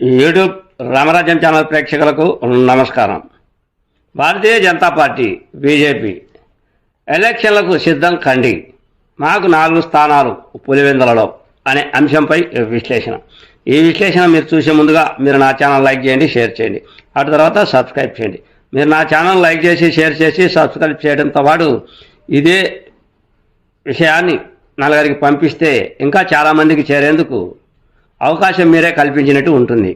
YouTube రామరాజ్యం channel ప్రేక్షకులకు నమస్కారం. Bharatiya Janata party BJP ఎలక్షన్లకు సిద్ధం కండి. మాకు నాలుగు స్థానాలు పులివెందులలో అనే అంశంపై విశ్లేషణ. ఈ విశ్లేషణ మీరు చూసే ముందుగా మీరు నా ఛానల్ లైక్ చేయండి షేర్ చేయండి. అటు తర్వాత సబ్స్క్రైబ్ చేయండి. మీరు నా ఛానల్ లైక్ చేసి షేర్ చేసి సబ్స్క్రైబ్ చేయడంతో పాటు ఇదే విషయాన్ని నలుగురికి పంపిస్తే ఇంకా చాలామందికి చేరేందుకు అవకాశం మీరే కల్పించినట్టు ఉంటుంది.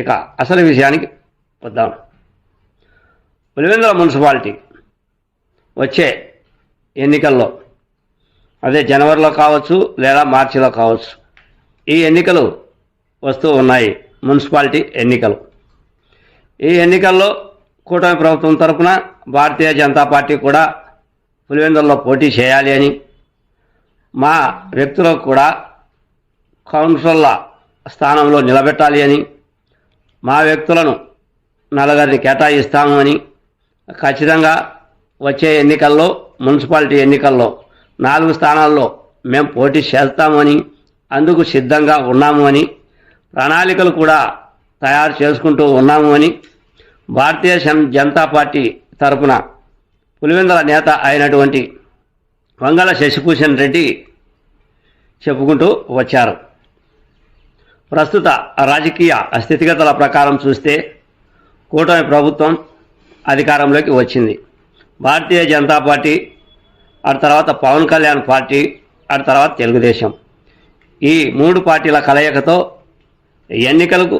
ఇక అసలు విషయానికి వద్దాం. పులివెందుల మున్సిపాలిటీ వచ్చే ఎన్నికల్లో అదే జనవరిలో కావచ్చు లేదా మార్చిలో కావచ్చు ఈ ఎన్నికలు వస్తూ ఉన్నాయి మున్సిపాలిటీ ఎన్నికలు. ఈ ఎన్నికల్లో కూటమి ప్రభుత్వం తరఫున భారతీయ జనతా పార్టీ కూడా పులివెందుల్లో పోటీ చేయాలి అని మా వ్యక్తులకు కూడా కౌన్సిల్ల స్థానంలో నిలబెట్టాలి అని మా వ్యక్తులను నలుగురిని కేటాయిస్తాము అని ఖచ్చితంగా వచ్చే ఎన్నికల్లో మున్సిపాలిటీ ఎన్నికల్లో నాలుగు స్థానాల్లో మేము పోటీ చేస్తాము అని అందుకు సిద్ధంగా ఉన్నాము అని ప్రణాళికలు కూడా తయారు చేసుకుంటూ ఉన్నాము అని భారతీయ జనతా పార్టీ తరపున పులివెందుల నేత అయినటువంటి వంగల శశిభూషణ్ రెడ్డి చెప్పుకుంటూ వచ్చారు. ప్రస్తుత రాజకీయ స్థితిగతుల ప్రకారం చూస్తే కూటమి ప్రభుత్వం అధికారంలోకి వచ్చింది. భారతీయ జనతా పార్టీ ఆ తర్వాత పవన్ కళ్యాణ్ పార్టీ ఆ తర్వాత తెలుగుదేశం. ఈ మూడు పార్టీల కలయికతో ఎన్నికలకు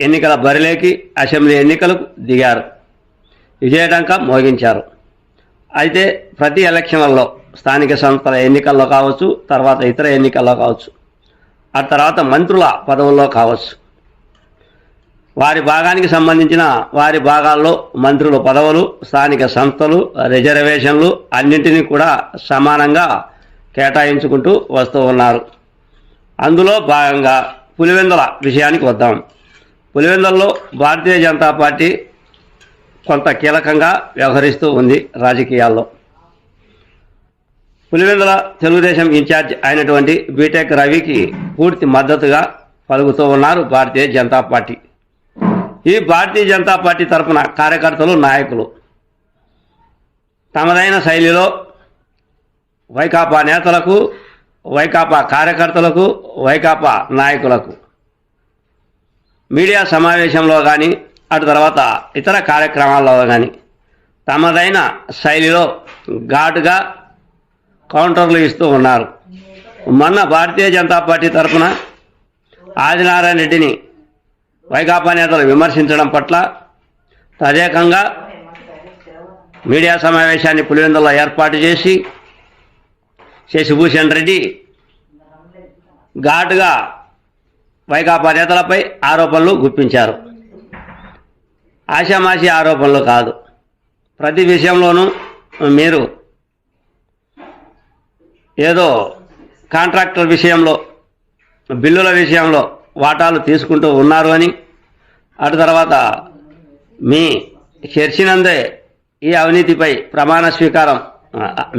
ఎన్నికల బరిలోకి అసెంబ్లీ ఎన్నికలకు దిగారు. విజయడంక మోగించారు. అయితే ప్రతి ఎలక్షన్లలో స్థానిక సంస్థల ఎన్నికల్లో కావచ్చు తర్వాత ఇతర ఎన్నికల్లో కావచ్చు ఆ తర్వాత మంత్రుల పదవుల్లో కావచ్చు. వారి భాగానికి సంబంధించిన వారి భాగాల్లో మంత్రుల పదవులు స్థానిక సంస్థలు రిజర్వేషన్లు అన్నింటినీ కూడా సమానంగా కేటాయించుకుంటూ వస్తూ ఉన్నారు. అందులో భాగంగా పులివెందుల విషయానికి వద్దాం. పులివెందులలో భారతీయ జనతా పార్టీ కొంత కీలకంగా వ్యవహరిస్తూ ఉంది రాజకీయాల్లో. పులివెందుల తెలుగుదేశం ఇన్ఛార్జ్ అయినటువంటి బీటెక్ రవికి పూర్తి మద్దతుగా పలుకుతూ ఉన్నారు భారతీయ జనతా పార్టీ. ఈ భారతీయ జనతా పార్టీ తరఫున కార్యకర్తలు నాయకులు తమదైన శైలిలో వైకాపా నేతలకు వైకాపా కార్యకర్తలకు వైకాపా నాయకులకు మీడియా సమావేశంలో కానీ అటు తర్వాత ఇతర కార్యక్రమాల్లో కానీ తమదైన శైలిలో ఘాటుగా కౌంటర్లు ఇస్తూ ఉన్నారు. మొన్న భారతీయ జనతా పార్టీ తరఫున ఆదినారాయణ రెడ్డిని వైకాపా నేతలు విమర్శించడం పట్ల తదేకంగా మీడియా సమావేశాన్ని పులివెందులో ఏర్పాటు చేసి శశిభూషణ్ రెడ్డి ఘాటుగా వైకాపా నేతలపై ఆరోపణలు గుప్పించారు. ఆశామాషి ఆరోపణలు కాదు. ప్రతి విషయంలోనూ మీరు ఏదో కాంట్రాక్టర్ విషయంలో బిల్లుల విషయంలో వాటాలు తీసుకుంటూ ఉన్నారు అని అటు తర్వాత మీ చర్చినందే ఈ అవినీతిపై ప్రమాణ స్వీకారం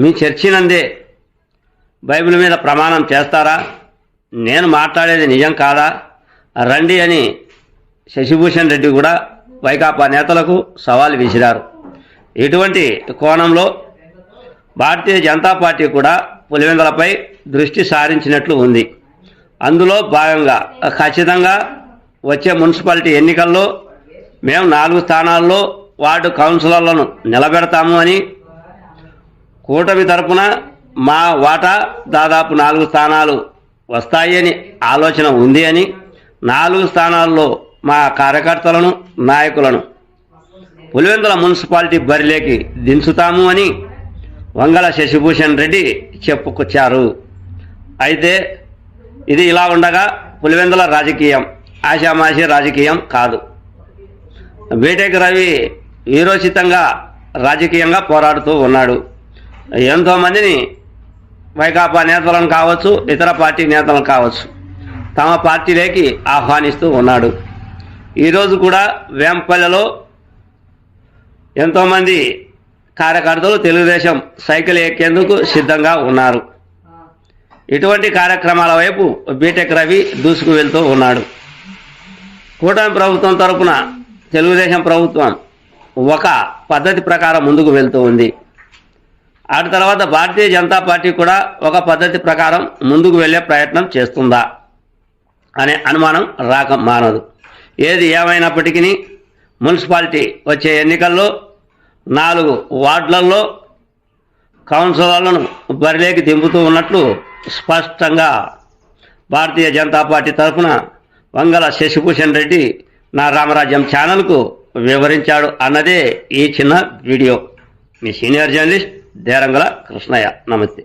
మీ చర్చినందే బైబిల్ మీద ప్రమాణం చేస్తారా? నేను మాట్లాడేది నిజం కాదా? రండి అని శశిభూషణ్ రెడ్డి కూడా వైకాపా నేతలకు సవాల్ విసిరారు. ఇటువంటి కోణంలో భారతీయ జనతా పార్టీ కూడా పులివెందులపై దృష్టి సారించినట్లు ఉంది. అందులో భాగంగా ఖచ్చితంగా వచ్చే మున్సిపాలిటీ ఎన్నికల్లో మేము నాలుగు స్థానాల్లో వార్డు కౌన్సిలర్లను నిలబెడతాము అని కూటమి తరపున మా వాటా దాదాపు నాలుగు స్థానాలు వస్తాయి అని ఆలోచన ఉంది అని నాలుగు స్థానాల్లో మా కార్యకర్తలను నాయకులను పులివెందుల మున్సిపాలిటీ బరిలోకి దించుతాము అని వంగల శశిభూషణ్ రెడ్డి చెప్పుకొచ్చారు. అయితే ఇది ఇలా ఉండగా పులివెందుల రాజకీయం ఆషామాషి రాజకీయం కాదు. బీటెక్ రవి వీరోచితంగా రాజకీయంగా పోరాడుతూ ఉన్నాడు. ఎంతోమందిని వైకాపా నేతలను కావచ్చు ఇతర పార్టీ నేతలను కావచ్చు తమ పార్టీలోకి ఆహ్వానిస్తూ ఉన్నాడు. ఈరోజు కూడా వేంపల్లెలో ఎంతోమంది కార్యకర్తలు తెలుగుదేశం సైకిల్ ఎక్కేందుకు సిద్ధంగా ఉన్నారు. ఇటువంటి కార్యక్రమాల వైపు బీటెక్ రవి దూసుకు వెళ్తూ ఉన్నాడు. కూటమి ప్రభుత్వం తరపున తెలుగుదేశం ప్రభుత్వం ఒక పద్ధతి ప్రకారం ముందుకు వెళ్తూ ఉంది. ఆ తర్వాత భారతీయ జనతా పార్టీ కూడా ఒక పద్ధతి ప్రకారం ముందుకు వెళ్ళే ప్రయత్నం చేస్తుందా అనే అనుమానం రాక మానదు. ఏది ఏమైనప్పటికీ మున్సిపాలిటీ వచ్చే ఎన్నికల్లో నాలుగు వార్డులలో కౌన్సిలర్లను బరిలేకి దింపుతూ ఉన్నట్లు స్పష్టంగా భారతీయ జనతా పార్టీ తరఫున వంగల శశిభూషణ్ రెడ్డి నా రామరాజ్యం ఛానల్కు వివరించాడు అన్నదే ఈ చిన్న వీడియో. మీ సీనియర్ జర్నలిస్ట్ దేరంగల కృష్ణయ్య. నమస్తే.